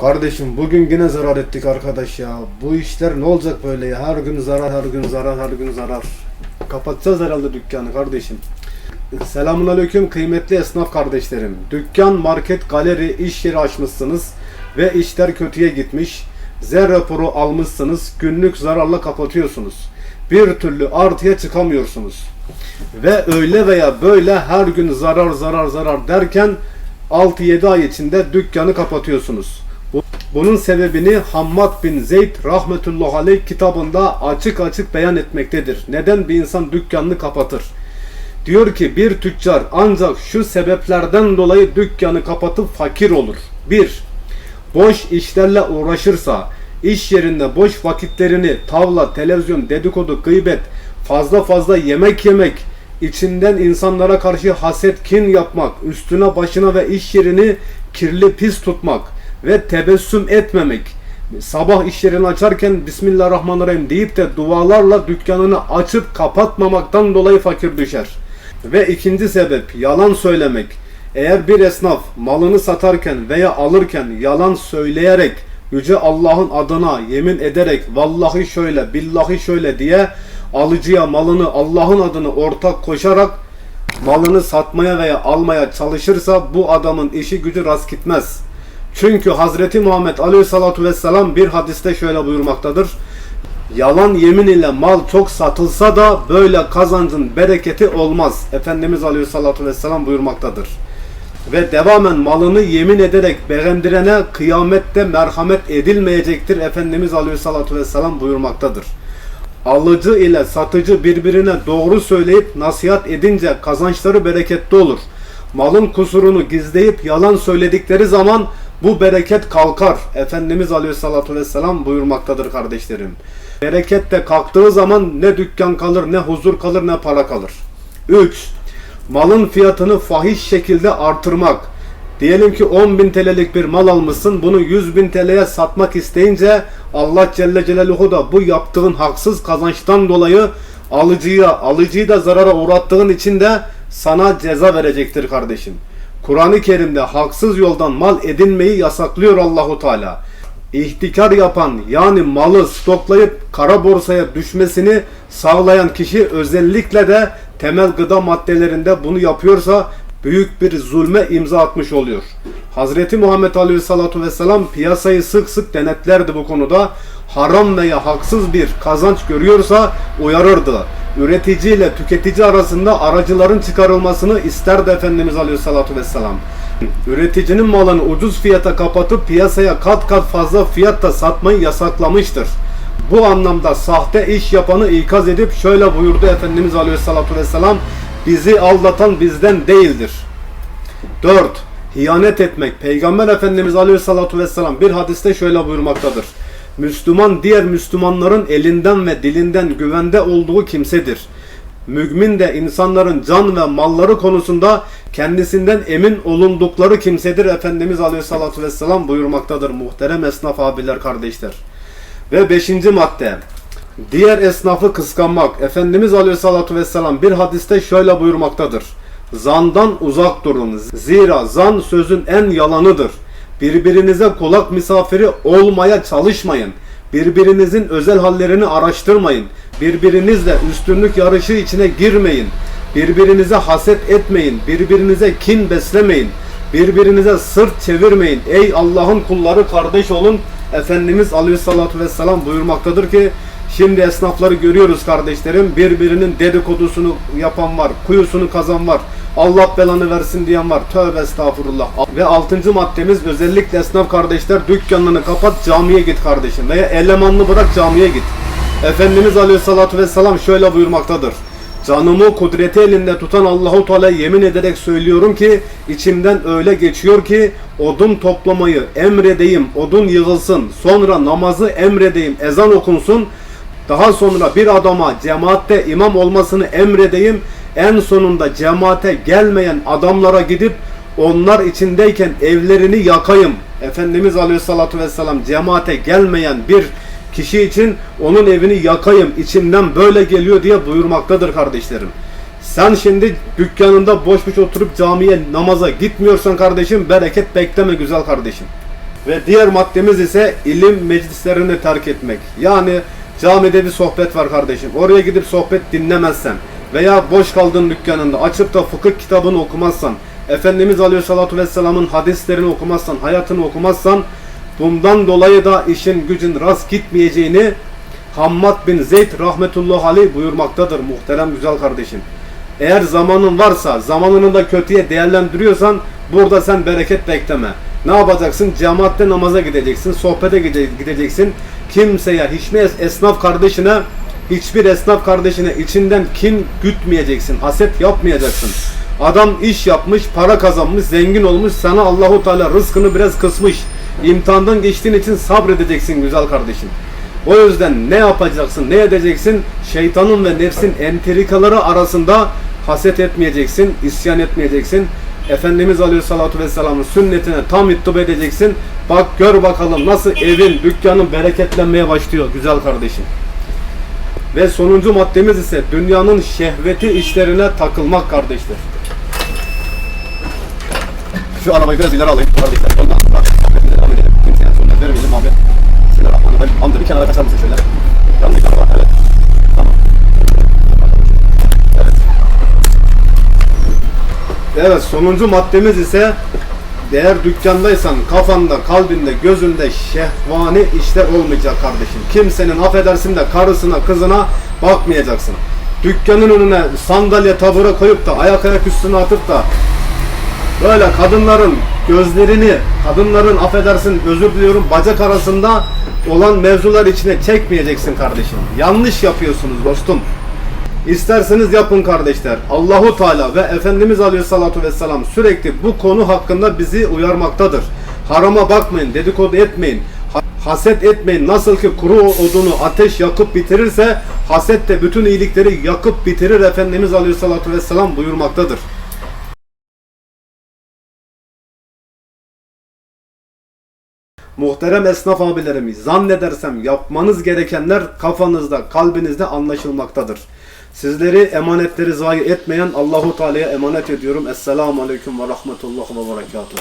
Kardeşim bugün yine zarar ettik arkadaş ya. Bu işler ne olacak böyle ya? Her gün zarar, her gün zarar, her gün zarar. Kapatacağız herhalde dükkanı kardeşim. Selamun aleyküm kıymetli esnaf kardeşlerim. Dükkan, market, galeri, iş yeri açmışsınız ve işler kötüye gitmiş. Z raporu almışsınız, günlük zararla kapatıyorsunuz. Bir türlü artıya çıkamıyorsunuz. Ve öyle veya böyle her gün zarar zarar zarar derken 6-7 ay içinde dükkanı kapatıyorsunuz. Bu- Bunun sebebini Hammad bin Zeyd rahmetullahi aleyh kitabında açık açık beyan etmektedir. Neden bir insan dükkanını kapatır? Diyor ki bir tüccar ancak şu sebeplerden dolayı dükkanı kapatıp fakir olur. 1. Boş işlerle uğraşırsa, iş yerinde boş vakitlerini tavla, televizyon, dedikodu, gıybet, fazla fazla yemek yemek, içinden insanlara karşı haset, kin yapmak, üstüne başına ve iş yerini kirli pis tutmak ve tebessüm etmemek, sabah iş yerini açarken Bismillahirrahmanirrahim deyip de dualarla dükkanını açıp kapatmamaktan dolayı fakir düşer. Ve ikinci sebep yalan söylemek. Eğer bir esnaf malını satarken veya alırken yalan söyleyerek Yüce Allah'ın adına yemin ederek vallahi şöyle billahi şöyle diye alıcıya malını Allah'ın adını ortak koşarak malını satmaya veya almaya çalışırsa bu adamın işi gücü rast gitmez. Çünkü Hazreti Muhammed Aleyhissalatu Vesselam bir hadiste şöyle buyurmaktadır. Yalan yemin ile mal çok satılsa da böyle kazancın bereketi olmaz. Efendimiz Aleyhissalatu Vesselam buyurmaktadır. Ve devamen malını yemin ederek beğendirene kıyamette merhamet edilmeyecektir. Efendimiz Aleyhissalatu Vesselam buyurmaktadır. Alıcı ile satıcı birbirine doğru söyleyip nasihat edince kazançları bereketli olur. Malın kusurunu gizleyip yalan söyledikleri zaman bu bereket kalkar. Efendimiz Aleyhissalatu Vesselam buyurmaktadır kardeşlerim. Bereket de kalktığı zaman ne dükkan kalır, ne huzur kalır, ne para kalır. 3. Malın fiyatını fahiş şekilde artırmak. Diyelim ki 10.000 TL'lik bir mal almışsın. Bunu 100.000 TL'ye satmak isteyince Allah Celle Celaluhu da bu yaptığın haksız kazançtan dolayı alıcıya, alıcıyı da zarara uğrattığın için de sana ceza verecektir kardeşim. Kur'an-ı Kerim'de haksız yoldan mal edinmeyi yasaklıyor Allahu Teala. İhtikar yapan yani malı stoklayıp kara borsaya düşmesini sağlayan kişi özellikle de temel gıda maddelerinde bunu yapıyorsa büyük bir zulme imza atmış oluyor. Hazreti Muhammed Aleyhissalatu Vesselam piyasayı sık sık denetlerdi bu konuda. Haram veya haksız bir kazanç görüyorsa uyarırdı. Üretici ile tüketici arasında aracıların çıkarılmasını isterdi Efendimiz Aleyhissalatu Vesselam. Üreticinin malını ucuz fiyata kapatıp piyasaya kat kat fazla fiyatta satmayı yasaklamıştır. Bu anlamda sahte iş yapanı ikaz edip şöyle buyurdu Efendimiz Aleyhissalatu Vesselam bizi aldatan bizden değildir. 4. Hiyanet etmek. Peygamber Efendimiz Aleyhissalatu Vesselam bir hadiste şöyle buyurmaktadır. Müslüman diğer Müslümanların elinden ve dilinden güvende olduğu kimsedir. Mümin de insanların can ve malları konusunda kendisinden emin olundukları kimsedir. Efendimiz Aleyhissalatu Vesselam buyurmaktadır muhterem esnaf abiler kardeşler. Ve beşinci madde. Diğer esnafı kıskanmak. Efendimiz Aleyhissalatu Vesselam bir hadiste şöyle buyurmaktadır. Zandan uzak durun. Zira zan sözün en yalanıdır. Birbirinize kulak misafiri olmaya çalışmayın. Birbirinizin özel hallerini araştırmayın. Birbirinizle üstünlük yarışı içine girmeyin. Birbirinize haset etmeyin. Birbirinize kin beslemeyin. Birbirinize sırt çevirmeyin. Ey Allah'ın kulları kardeş olun. Efendimiz Aleyhissalatu Vesselam buyurmaktadır ki Şimdi esnafları görüyoruz kardeşlerim. Birbirinin dedikodusunu yapan var. Kuyusunu kazan var. Allah belanı versin diyen var. Tövbe estağfurullah. Ve altıncı maddemiz özellikle esnaf kardeşler dükkanını kapat camiye git kardeşim. Veya elemanını bırak camiye git. Efendimiz Aleyhissalatu Vesselam şöyle buyurmaktadır. Canımı kudreti elinde tutan Allahu Teala yemin ederek söylüyorum ki içimden öyle geçiyor ki odun toplamayı emredeyim, odun yığılsın. Sonra namazı emredeyim, ezan okunsun. Daha sonra bir adama cemaatte imam olmasını emredeyim. En sonunda cemaate gelmeyen adamlara gidip onlar içindeyken evlerini yakayım. Efendimiz Aleyhisselatü Vesselam cemaate gelmeyen bir kişi için onun evini yakayım. içimden böyle geliyor diye buyurmaktadır kardeşlerim. Sen şimdi dükkanında boş boş oturup camiye namaza gitmiyorsan kardeşim bereket bekleme güzel kardeşim. Ve diğer maddemiz ise ilim meclislerini terk etmek. Yani camide bir sohbet var kardeşim. Oraya gidip sohbet dinlemezsen veya boş kaldığın dükkanında açıp da fıkıh kitabını okumazsan, Efendimiz Aleyhisselatü Vesselam'ın hadislerini okumazsan, hayatını okumazsan bundan dolayı da işin gücün rast gitmeyeceğini Hammad bin Zeyd rahmetullahi aleyh buyurmaktadır muhterem güzel kardeşim. Eğer zamanın varsa, zamanını da kötüye değerlendiriyorsan burada sen bereket bekleme. Ne yapacaksın? Cemaatte namaza gideceksin, sohbete gide- gideceksin. Kimseye, hiçbir esnaf kardeşine, hiçbir esnaf kardeşine içinden kin gütmeyeceksin, haset yapmayacaksın. Adam iş yapmış, para kazanmış, zengin olmuş, sana Allahu Teala rızkını biraz kısmış. İmtihandan geçtiğin için sabredeceksin güzel kardeşim. O yüzden ne yapacaksın, ne edeceksin? Şeytanın ve nefsin entrikaları arasında haset etmeyeceksin, isyan etmeyeceksin. Efendimiz Aleyhisselatü Vesselam'ın sünnetine tam ittiba edeceksin. Bak gör bakalım nasıl evin, dükkanın bereketlenmeye başlıyor güzel kardeşim. Ve sonuncu maddemiz ise dünyanın şehveti işlerine takılmak kardeşler. Şu arabayı biraz ileri alayım kardeşler. Ondan sonra devam edelim. Kimseye sonra vermeyelim abi. Bismillahirrahmanirrahim. Amca bir kenara kaçar mısın şöyle? Yanlış araba. Evet. Tamam. Evet. Evet sonuncu maddemiz ise eğer dükkandaysan kafanda, kalbinde, gözünde şehvani işler olmayacak kardeşim. Kimsenin affedersin de karısına, kızına bakmayacaksın. Dükkanın önüne sandalye tabura koyup da ayak ayak üstüne atıp da böyle kadınların gözlerini, kadınların affedersin özür diliyorum bacak arasında olan mevzular içine çekmeyeceksin kardeşim. Yanlış yapıyorsunuz dostum. İsterseniz yapın kardeşler. Allahu Teala ve Efendimiz Aleyhissalatu vesselam sürekli bu konu hakkında bizi uyarmaktadır. Harama bakmayın, dedikodu etmeyin. ha- Haset etmeyin. Nasıl ki kuru odunu ateş yakıp bitirirse haset de bütün iyilikleri yakıp bitirir Efendimiz Aleyhissalatu vesselam buyurmaktadır. Muhterem esnaf abilerimiz, zannedersem yapmanız gerekenler kafanızda, kalbinizde anlaşılmaktadır. Sizleri emanetleri zayi etmeyen Allahu Teala'ya emanet ediyorum. Esselamu Aleyküm ve Rahmetullah ve Berekatuhu.